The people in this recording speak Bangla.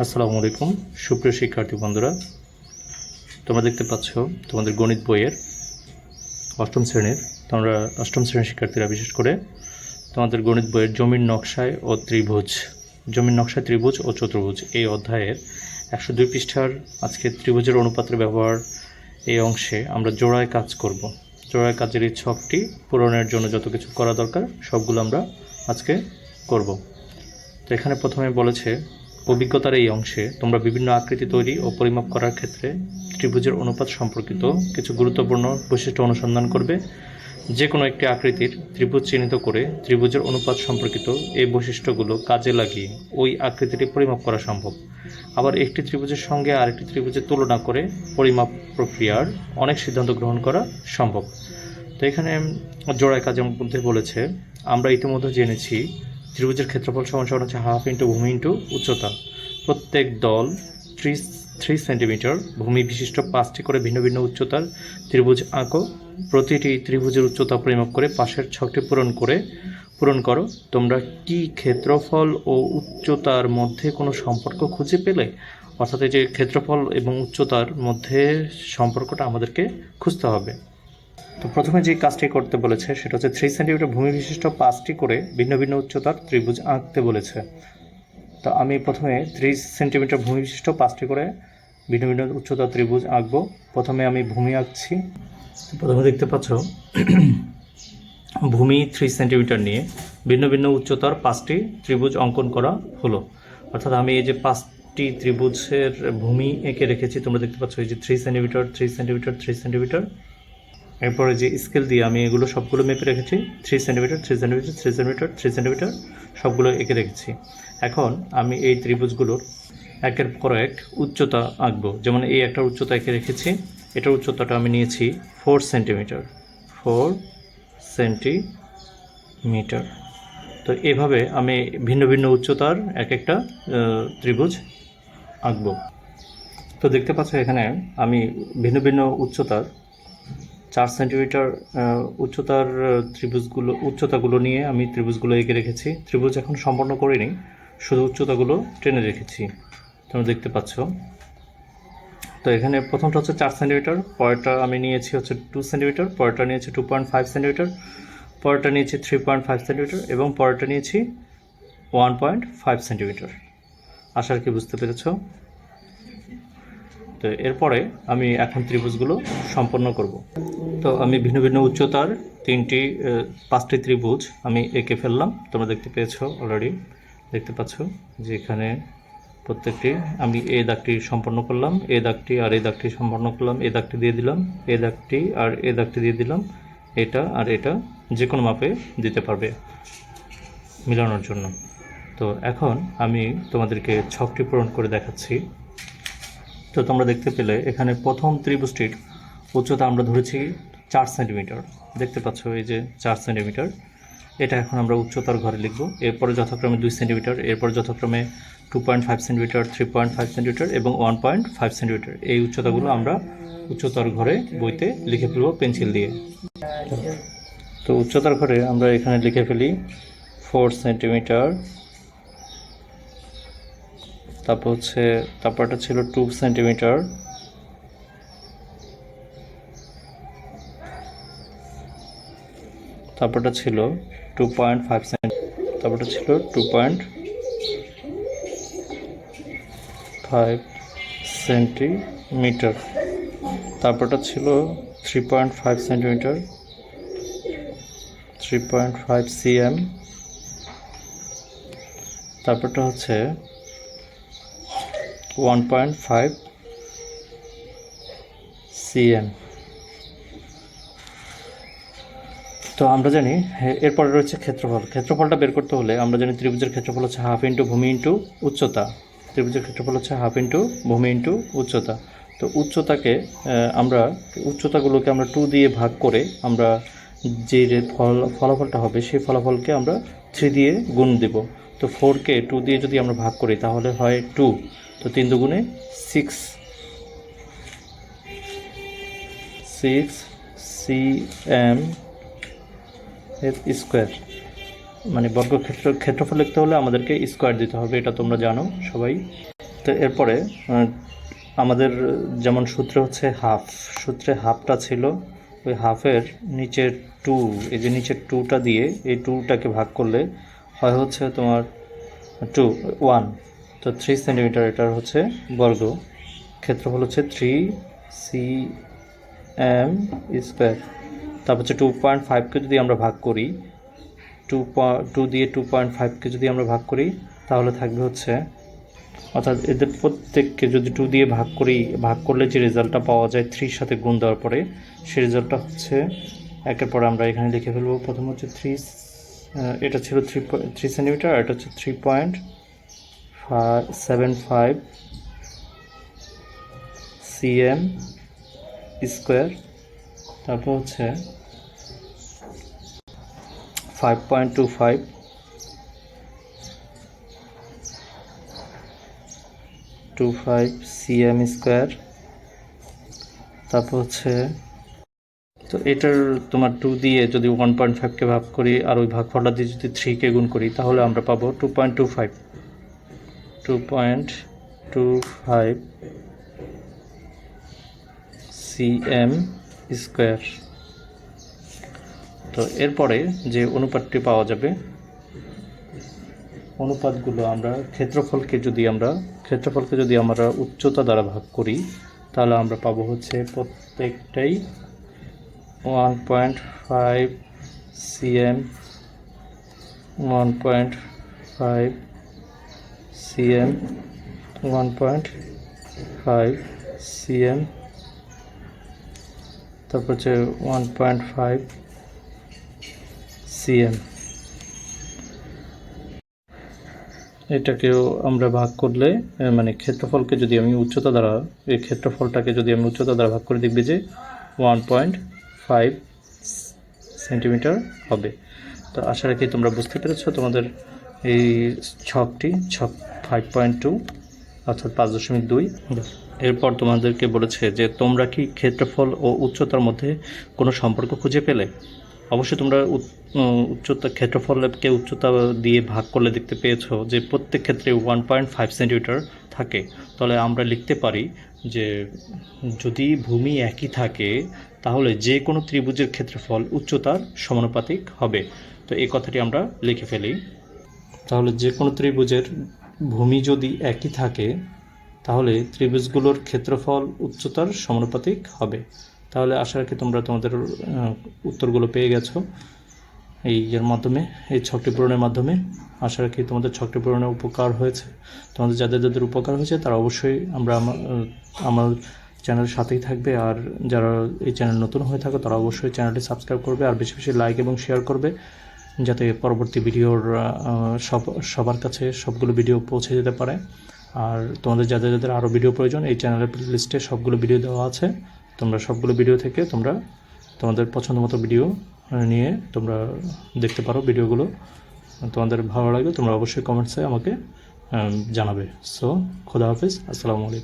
আসসালামু আলাইকুম। সুপ্রিয় শিক্ষার্থী বন্ধুরা, তোমরা দেখতে পাচ্ছ তোমাদের গণিত বইয়ের অষ্টম শ্রেণির, তোমরা অষ্টম শ্রেণির শিক্ষার্থীরা বিশেষ করে তোমাদের গণিত বইয়ের জমির নকশায় ও ত্রিভুজ, জমির নকশায় ত্রিভুজ ও চতুর্ভুজ এই অধ্যায়ের একশো দুই পৃষ্ঠার আজকে ত্রিভুজের অনুপাতের ব্যবহার এই অংশে আমরা জোড়ায় কাজ করব। জোড়ায় কাজের এই ছকটি পূরণের জন্য যত কিছু করা দরকার, সবগুলো আমরা আজকে করব। তো এখানে প্রথমে বলেছে অভিজ্ঞতার এই অংশে তোমরা বিভিন্ন আকৃতি তৈরি ও পরিমাপ করার ক্ষেত্রে ত্রিভুজের অনুপাত সম্পর্কিত কিছু গুরুত্বপূর্ণ বৈশিষ্ট্য অনুসন্ধান করবে। যে কোনো একটি আকৃতির ত্রিভুজ চিহ্নিত করে ত্রিভুজের অনুপাত সম্পর্কিত এই বৈশিষ্ট্যগুলো কাজে লাগিয়ে ওই আকৃতিটি পরিমাপ করা সম্ভব। আবার একটি ত্রিভুজের সঙ্গে আরেকটি ত্রিভুজের তুলনা করে পরিমাপ প্রক্রিয়ার অনেক সিদ্ধান্ত গ্রহণ করা সম্ভব। তো এখানে জোড়ায় কাজের মধ্যে বলেছে, আমরা ইতিমধ্যে জেনেছি ত্রিভুজের ক্ষেত্রফল সমান সমান হচ্ছে হাফ ইন্টু ভূমি ইন্টু উচ্চতা। প্রত্যেক দল থ্রি থ্রি সেন্টিমিটার ভূমি বিশিষ্ট পাঁচটি করে ভিন্ন ভিন্ন উচ্চতার ত্রিভুজ আঁকো। প্রতিটি ত্রিভুজের উচ্চতা পরিমাপ করে পাশের ছকটি পূরণ করে, পূরণ করো। তোমরা কি ক্ষেত্রফল ও উচ্চতার মধ্যে কোনো সম্পর্ক খুঁজে পেলে? অর্থাৎ এই যে ক্ষেত্রফল এবং উচ্চতার মধ্যে সম্পর্কটা আমাদেরকে খুঁজতে হবে। তো প্রথমে যে কাজটি করতে বলেছে, সেটা হচ্ছে থ্রি সেন্টিমিটার ভূমি বিশিষ্ট পাঁচটি করে ভিন্ন ভিন্ন উচ্চতার ত্রিভুজ আঁকতে বলেছে। তো আমি প্রথমে থ্রি সেন্টিমিটার ভূমি বিশিষ্ট পাঁচটি করে ভিন্ন ভিন্ন উচ্চতার ত্রিভুজ আঁকবো। প্রথমে আমি ভূমি আঁকছি। প্রথমে দেখতে পাচ্ছ, ভূমি থ্রি সেন্টিমিটার নিয়ে ভিন্ন ভিন্ন উচ্চতার পাঁচটি ত্রিভুজ অঙ্কন করা হলো। অর্থাৎ আমি এই যে পাঁচটি ত্রিভুজের ভূমি এঁকে রেখেছি, তোমরা দেখতে পাচ্ছ এই যে three centimetre three centimetre three centimetre এরপরে যে স্কেল দিয়ে আমি এগুলো সবগুলো মেপে রেখেছি three centimetre three centimetre three centimetre three centimetre সবগুলো এঁকে রেখেছি। এখন আমি এই ত্রিভুজগুলোর একের পর এক উচ্চতা আঁকবো। যেমন এই একটা উচ্চতা এঁকে রেখেছি, এটার উচ্চতাটা আমি নিয়েছি ফোর সেন্টিমিটার ফোর সেন্টিমিটার তো এভাবে আমি ভিন্ন ভিন্ন উচ্চতার এক একটা ত্রিভুজ আঁকবো। তো দেখতে পাচ্ছ এখানে আমি ভিন্ন ভিন্ন উচ্চতার চার সেন্টিমিটার উচ্চতার ত্রিভুজগুলো, উচ্চতাগুলো নিয়ে আমি ত্রিভুজগুলো এঁকে রেখেছি। ত্রিভুজ এখন সম্পন্ন করিনি, শুধু উচ্চতাগুলো টেনে রেখেছি। তোমরা দেখতে পাচ্ছ। তো এখানে প্রথমটা হচ্ছে চার সেন্টিমিটার, পরেরটা আমি নিয়েছি হচ্ছে টু সেন্টিমিটার, পরেরটা নিয়েছি টু পয়েন্ট ফাইভ সেন্টিমিটার, পরেরটা নিয়েছি থ্রি পয়েন্ট ফাইভ সেন্টিমিটার এবং পরেরটা নিয়েছি ওয়ান পয়েন্ট ফাইভ সেন্টিমিটার। আশা আর কি বুঝতে পেরেছ। তো এরপরে আমি এখন ত্রিভুজগুলো সম্পন্ন করব। তো আমি ভিন্ন ভিন্ন উচ্চতার তিনটি পাঁচটি ত্রিভুজ আমি এঁকে ফেললাম। তোমরা দেখতে পেয়েছ অলরেডি দেখতে পাচ্ছ যে এখানে প্রত্যেকটি আমি এই দাগটি সম্পন্ন করলাম এই দাগটি আর এই দাগটি সম্পন্ন করলাম এই দাগটি দিয়ে দিলাম এই দাগটি আর এই দাগটি দিয়ে দিলাম, এটা আর এটা যে কোনো মাপে দিতে পারবে মিলানোর জন্য। তো এখন আমি তোমাদেরকে ছকটি পূরণ করে দেখাচ্ছি। তো তোমরা দেখতে পেলে, এখানে প্রথম ত্রিভুজটির উচ্চতা আমরা ধরেছি চার সেন্টিমিটার। দেখতে পাচ্ছ এই যে চার সেন্টিমিটার। এটা এখন আমরা উচ্চতার ঘরে লিখব। এরপরে যথাক্রমে দুই সেন্টিমিটার, এরপর যথাক্রমে two point five centimetre three point five centimetre এবং ওয়ান পয়েন্ট ফাইভ সেন্টিমিটার। এই উচ্চতাগুলো আমরা উচ্চতার ঘরে বইতে লিখে ফেলব পেন্সিল দিয়ে। তো উচ্চতার ঘরে আমরা এখানে লিখে ফেলি ফোর সেন্টিমিটার তারপর হচ্ছে, তারপরটা ছিল টু সেন্টিমিটার তারপরটা ছিল টু পয়েন্ট ফাইভ সেন্টি তারপরটা ছিল টু পয়েন্ট ফাইভ সেন্টিমিটার তারপরটা ছিল three point five centimetre three point five CM তারপরটা হচ্ছে ওয়ান পয়েন্ট ফাইভ সিএম তো আমরা জানি এরপরে রয়েছে ক্ষেত্রফল। ক্ষেত্রফলটা বের করতে হলে আমরা জানি ত্রিভুজের ক্ষেত্রফল হচ্ছে হাফ ইন্টু ভূমি ইন্টু উচ্চতা। ত্রিভুজের ক্ষেত্রফল হচ্ছে হাফ ইন্টু ভূমি ইন্টু উচ্চতা। তো উচ্চতাকে আমরা উচ্চতাগুলোকে আমরা টু দিয়ে ভাগ করে আমরা যে ফল, ফলাফলটা হবে, সেই ফলাফলকে আমরা থ্রি দিয়ে গুণ দেব। তো ফোরকে টু দিয়ে যদি আমরা ভাগ করি, তাহলে হয় টু তো তিন দুগুণে six six C M square মানে বর্গক্ষেত্র, ক্ষেত্রফল লিখতে হলে আমাদেরকে স্কোয়ার দিতে হবে, এটা তোমরা জানো সবাই। তো এরপরে আমাদের যেমন সূত্র হচ্ছে হাফ সূত্রে হাফটা ছিল ওই হাফের নিচের টু, এই যে নিচের টুটা দিয়ে এই টুটাকে ভাগ করলে হয় হচ্ছে তোমার টু, ওয়ান। তো থ্রি সেন্টিমিটার এটার হচ্ছে বর্গ। ক্ষেত্রফল হচ্ছে থ্রি সি এম স্কোয়ার তারপর হচ্ছে টু পয়েন্ট ফাইভকে যদি আমরা ভাগ করি টু টু দিয়ে টু পয়েন্ট ফাইভকে যদি আমরা ভাগ করি, তাহলে থাকবে হচ্ছে অর্থাৎ এদের প্রত্যেককে যদি টু দিয়ে ভাগ করি, ভাগ করলে যে রেজাল্টটা পাওয়া যায় থ্রির সাথে গুণ দেওয়ার পরে, সে রেজাল্টটা হচ্ছে, একের পরে আমরা এখানে লিখে ফেলব, প্রথম হচ্ছে থ্রি এটা ছিল থ্রি থ্রি সেন্টিমিটার এটা হচ্ছে three point seven five CM square তারপর হচ্ছে five point two five two five CM square তারপর হচ্ছে, তো এটার তোমার টু দিয়ে যদি ওয়ান পয়েন্ট ফাইভকে ভাগ করি আর ওই ভাগফলটা দিয়ে যদি থ্রিকে গুণ করি, তাহলে আমরা পাবো two point two five two point two five CM square তো এরপরে যে অনুপাতটি পাওয়া যাবে অনুপাতগুলো আমরা ক্ষেত্রফলকে যদি আমরা, ক্ষেত্রফলকে যদি আমরা উচ্চতা দ্বারা ভাগ করি, তাহলে আমরা পাবো হচ্ছে প্রত্যেকটাই one point five CM, one point five CM, one point five CM, তারপর হচ্ছে ওয়ান পয়েন্ট ফাইভ সিএম। এটাকেও আমরা ভাগ করলে মানে ক্ষেত্রফলকে যদি আমি উচ্চতা দ্বারা এই ক্ষেত্রফলটাকে যদি আমি উচ্চতা দ্বারা ভাগ করে দেখবে যে ওয়ান পয়েন্ট ফাইভ সেন্টিমিটার হবে। তো আশা রাখি তোমরা বুঝতে পেরেছ তোমাদের এই ছকটি ছক ফাইভ পয়েন্ট টু অর্থাৎ পাঁচ দশমিক দুই। এরপর তোমাদেরকে বলেছে যে তোমরা কি ক্ষেত্রফল ও উচ্চতার মধ্যে কোনো সম্পর্ক খুঁজে পেলে? অবশ্যই তোমরা উচ্চতা ক্ষেত্রফলকে উচ্চতা দিয়ে ভাগ করলে দেখতে পেয়েছ যে প্রত্যেক ক্ষেত্রে ওয়ান পয়েন্ট ফাইভ সেন্টিমিটার থাকে। তাহলে আমরা লিখতে পারি যে যদি ভূমি একই থাকে, তাহলে যে কোনো ত্রিভুজের ক্ষেত্রফল উচ্চতার সমানুপাতিক হবে। তো এই কথাটি আমরা লিখে ফেলি। তাহলে যে কোনো ত্রিভুজের ভূমি যদি একই থাকে, তাহলে ত্রিভুজগুলোর ক্ষেত্রফল উচ্চতার সমানুপাতিক হবে। তাহলে আশা রাখি তোমরা তোমাদের উত্তরগুলো পেয়ে গেছো এই এর মাধ্যমে, এই ছকটি পূরণের মাধ্যমে। আশা রাখি তোমাদের ছকটি পূরণের উপকার হয়েছে। তোমাদের যাদের যাদের উপকার হয়েছে, তারা অবশ্যই আমরা আমা- আমার চ্যানেলের সাথেই থাকবে। আর যারা এই চ্যানেল নতুন হয়ে থাকো, তারা অবশ্যই চ্যানেলটি সাবস্ক্রাইব করবে আর বেশি বেশি লাইক এবং শেয়ার করবে, যাতে পরবর্তী ভিডিওর সব, সবার কাছে সবগুলো ভিডিও পৌঁছে যেতে পারে। আর তোমাদের যাদের যাদের আরও ভিডিও প্রয়োজন, এই চ্যানেলের লিস্টে সবগুলো ভিডিও দেওয়া আছে। তোমরা সবগুলো ভিডিও থেকে তোমরা তোমাদের পছন্দ মতো ভিডিও নিয়ে তোমরা দেখতে পারো ভিডিওগুলো তোমাদের ভালো লাগলে তোমরা অবশ্যই কমেন্টসে আমাকে জানাবে। সো খোদা হাফিজ, আসসালামু আলাইকুম।